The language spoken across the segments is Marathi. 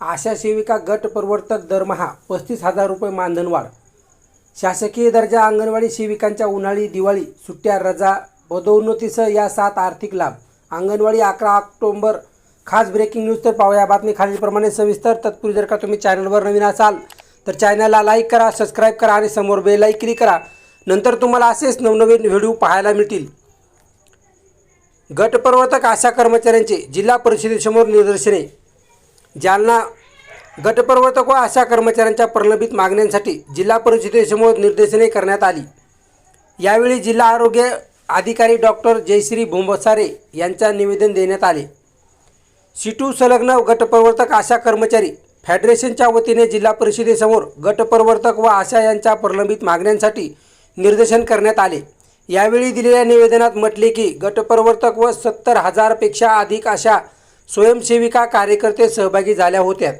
आशा सेविका गट प्रवर्तक दरमहा पस्तीस हजार रुपये मानधनवाढ. शासकीय दर्जा अंगणवाडी सेविकांच्या उन्हाळी दिवाळी सुट्ट्या रजा पदोन्नतीसह या सात आर्थिक लाभ. अंगणवाडी अकरा ऑक्टोंबर. खास ब्रेकिंग न्यूज तर पाहूया. बातमी खालीलप्रमाणे सविस्तर. तत्पूर्वी जर का तुम्ही चॅनलवर नवीन असाल तर चॅनलला लाईक करा सबस्क्राईब करा आणि समोर बेल क्लिक करा. नंतर तुम्हाला असेच नवनवीन व्हिडिओ पाहायला मिळतील. गटप्रवर्तक आशा कर्मचाऱ्यांचे जिल्हा परिषदेसमोर निदर्शने. जालना गटप्रवर्तक व आशा कर्मचाऱ्यांच्या प्रलंबित मागण्यांसाठी जिल्हा परिषदेसमोर निर्देशने करण्यात आली. यावेळी जिल्हा आरोग्य अधिकारी डॉक्टर जयश्री भोंबसारे यांच्या निवेदन देण्यात आले. सिटू संलग्न गटप्रवर्तक आशा कर्मचारी फेडरेशनच्या वतीने जिल्हा परिषदेसमोर गटप्रवर्तक व आशा यांच्या प्रलंबित मागण्यांसाठी निर्देशन करण्यात आले. यावेळी दिलेल्या निवेदनात म्हटले की गटप्रवर्तक व सत्तर हजारपेक्षा अधिक अशा स्वयंसेविका कार्यकर्ते सहभागी झाल्या होत्या.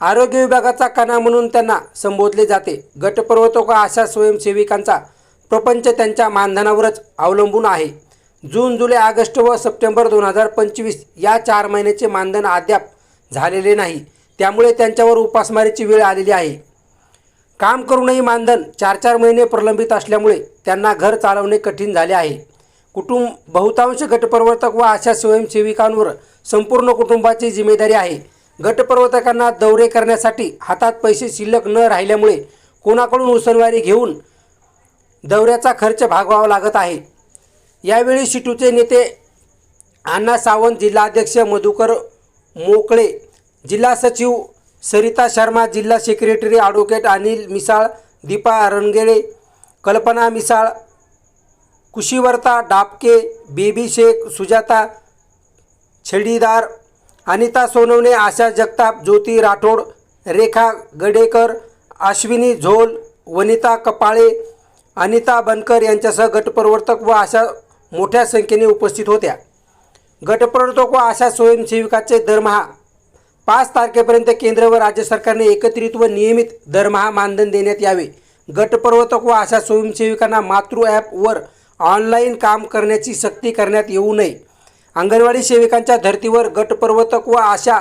आरोग्य विभागाचा कणा म्हणून त्यांना संबोधले जाते. गटपर्वतोका अशा स्वयंसेविकांचा प्रपंच त्यांच्या मानधनावरच अवलंबून आहे. जून जुलै ऑगस्ट व सप्टेंबर दोन हजार पंचवीस या चार महिन्याचे मानधन अद्याप झालेले नाही. त्यामुळे त्यांच्यावर उपासमारीची वेळ आलेली आहे. काम करूनही मानधन चार चार महिने प्रलंबित असल्यामुळे त्यांना घर चालवणे कठीण झाले आहे. कुटुंब बहुतांश गटप्रवर्तक व अशा स्वयंसेविकांवर संपूर्ण कुटुंबाची जिम्मेदारी आहे. गटप्रवर्तकांना दौरे करण्यासाठी हातात पैसे शिल्लक न राहिल्यामुळे कोणाकडून उसनवारी घेऊन दौऱ्याचा खर्च भागवावा लागत आहे. यावेळी शिटूचे नेते अण्णा सावंत जिल्हाध्यक्ष मधुकर मोकळे जिल्हा सचिव सरिता शर्मा जिल्हा secretary advocate Anil Misal Deepa Rangele Kalpana Misal Kushivarta Dapke Baby Shaikh Sujata Chhadidar Anita Sonawane Asha Jagtap Jyoti Rathod Rekha Gadekar Ashwini Zol Vanita Kapale Anita Bankar यांच्यासह गटप्रवर्तक व अशा मोठ्या संख्येने उपस्थित होत्या. गटप्रवर्तक व अशा स्वयंसेविकाचे दरमहा पाच तारखेपर्यंत केंद्र व राज्य सरकारने एकत्रित व नियमित दरमहा मानधन देण्यात यावे. गटप्रवर्तक व अशा स्वयंसेविकांना मातृ ॲपवर ऑनलाईन काम करण्याची सक्ती करण्यात येऊ नये. अंगणवाडी सेविकांच्या धर्तीवर गटप्रवर्तक व आशा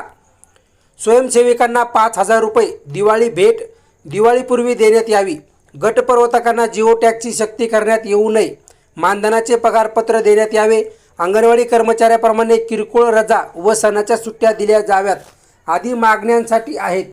स्वयंसेविकांना पाच हजार रुपये दिवाळी भेट दिवाळीपूर्वी देण्यात यावी. गटप्रवर्तकांना जिओ टॅगची सक्ती करण्यात येऊ नये. मानधनाचे पगारपत्र देण्यात यावे. अंगणवाडी कर्मचाऱ्याप्रमाणे किरकोळ रजा व सणाच्या सुट्ट्या दिल्या जाव्यात. आदी मागण्यांसाठी आहेत.